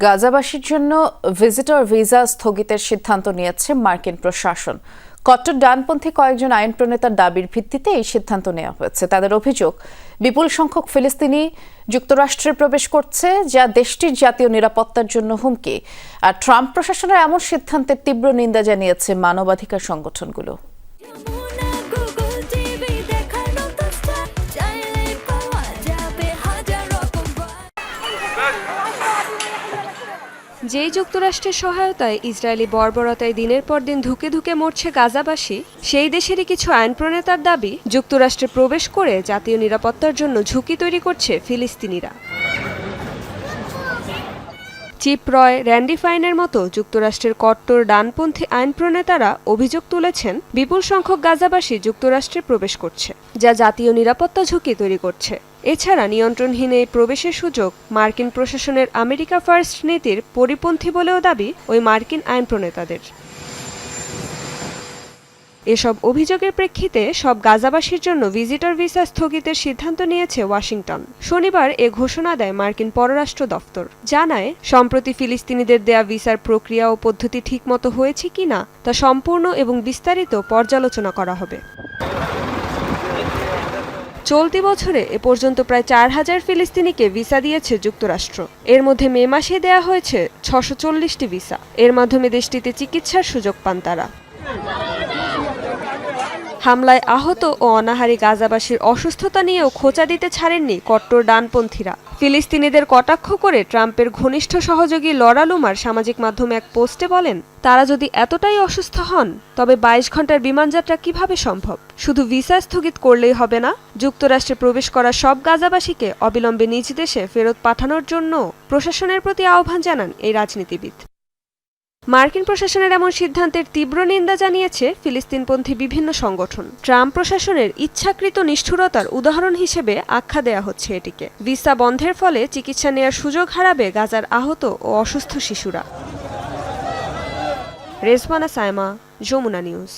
গাজাবাসীর জন্য visitor visa স্থগিতের সিদ্ধান্ত নিয়েছে মার্কিন প্রশাসন। কট্টর ডানপন্থী কয়েকজন আইন প্রণেতার দাবির ভিত্তিতে এই সিদ্ধান্ত নেওয়া হয়েছে। তাদের অভিযোগ, বিপুল সংখ্যক ফিলিস্তিনি যুক্তরাষ্ট্রে প্রবেশ করছে, যা দেশটির জাতীয় নিরাপত্তার জন্য হুমকি। আর ট্রাম্প প্রশাসনের এমন সিদ্ধান্তের তীব্র নিন্দা জানিয়েছে মানবাধিকার সংগঠনগুলো। যেই যুক্তরাষ্ট্রের সহায়তায় ইসরায়েলি বর্বরতায় দিনের পর দিন ধুকে ধুকে মরছে গাজাবাসী, সেই দেশেরই কিছু আইন প্রণেতার দাবি, যুক্তরাষ্ট্রে প্রবেশ করে জাতীয় নিরাপত্তার জন্য ঝুঁকি তৈরি করছে ফিলিস্তিনিরা। চিপ রয়, র্যান্ডি ফাইনের মতো যুক্তরাষ্ট্রের কট্টর ডানপন্থী আইন প্রণেতারা অভিযোগ তুলেছেন, বিপুল সংখ্যক গাজাবাসী যুক্তরাষ্ট্রে প্রবেশ করছে, যা জাতীয় নিরাপত্তা ঝুঁকি তৈরি করছে। এছাড়া নিয়ন্ত্রণহীন এই প্রবেশের সুযোগ মার্কিন প্রশাসনের আমেরিকা ফার্স্ট নীতির পরিপন্থী বলেও দাবি ওই মার্কিন আইন প্রণেতাদের। এসব অভিযোগের প্রেক্ষিতে সব গাজাবাসীর জন্য ভিজিটর ভিসা স্থগিতের সিদ্ধান্ত নিয়েছে ওয়াশিংটন। শনিবার এ ঘোষণা দেয় মার্কিন পররাষ্ট্র দফতর। জানায়, সম্প্রতি ফিলিস্তিনিদের দেয়া ভিসার প্রক্রিয়া ও পদ্ধতি ঠিকমতো হয়েছে কিনা তা সম্পূর্ণ এবং বিস্তারিত পর্যালোচনা করা হবে। চলতি বছরে এ পর্যন্ত প্রায় চার হাজার ফিলিস্তিনিকে ভিসা দিয়েছে যুক্তরাষ্ট্র। এর মধ্যে মে মাসে দেয়া হয়েছে ছশো ভিসা। এর মাধ্যমে দেশটিতে চিকিৎসার সুযোগ পান তারা। হামলায় আহত ও অনাহারী গাজাবাসীর অসুস্থতা নিয়েও খোঁচা দিতে ছাড়েননি কট্টর ডানপন্থীরা। ফিলিস্তিনিদের কটাক্ষ করে ট্রাম্পের ঘনিষ্ঠ সহযোগী লরা লুমার সামাজিক মাধ্যমে এক পোস্টে বলেন, তারা যদি এতটাই অসুস্থ হন, তবে বাইশ ঘণ্টার বিমানযাত্রা কীভাবে সম্ভব? শুধু ভিসা স্থগিত করলেই হবে না, যুক্তরাষ্ট্রে প্রবেশ করা সব গাজাবাসীকে অবিলম্বে নিজ দেশে ফেরত পাঠানোর জন্য প্রশাসনের প্রতি আহ্বান জানান এই রাজনীতিবিদ। মার্কিন প্রশাসনের এমন সিদ্ধান্তের তীব্র নিন্দা জানিয়েছে ফিলিস্তিনপন্থী বিভিন্ন সংগঠন। ট্রাম্প প্রশাসনের ইচ্ছাকৃত নিষ্ঠুরতার উদাহরণ হিসেবে আখ্যা দেয়া হচ্ছে এটিকে। ভিসা বন্ধের ফলে চিকিৎসা নেয়ার সুযোগ হারাবে গাজার আহত ও অসুস্থ শিশুরা। রেজমানা সায়মা, যমুনা নিউজ।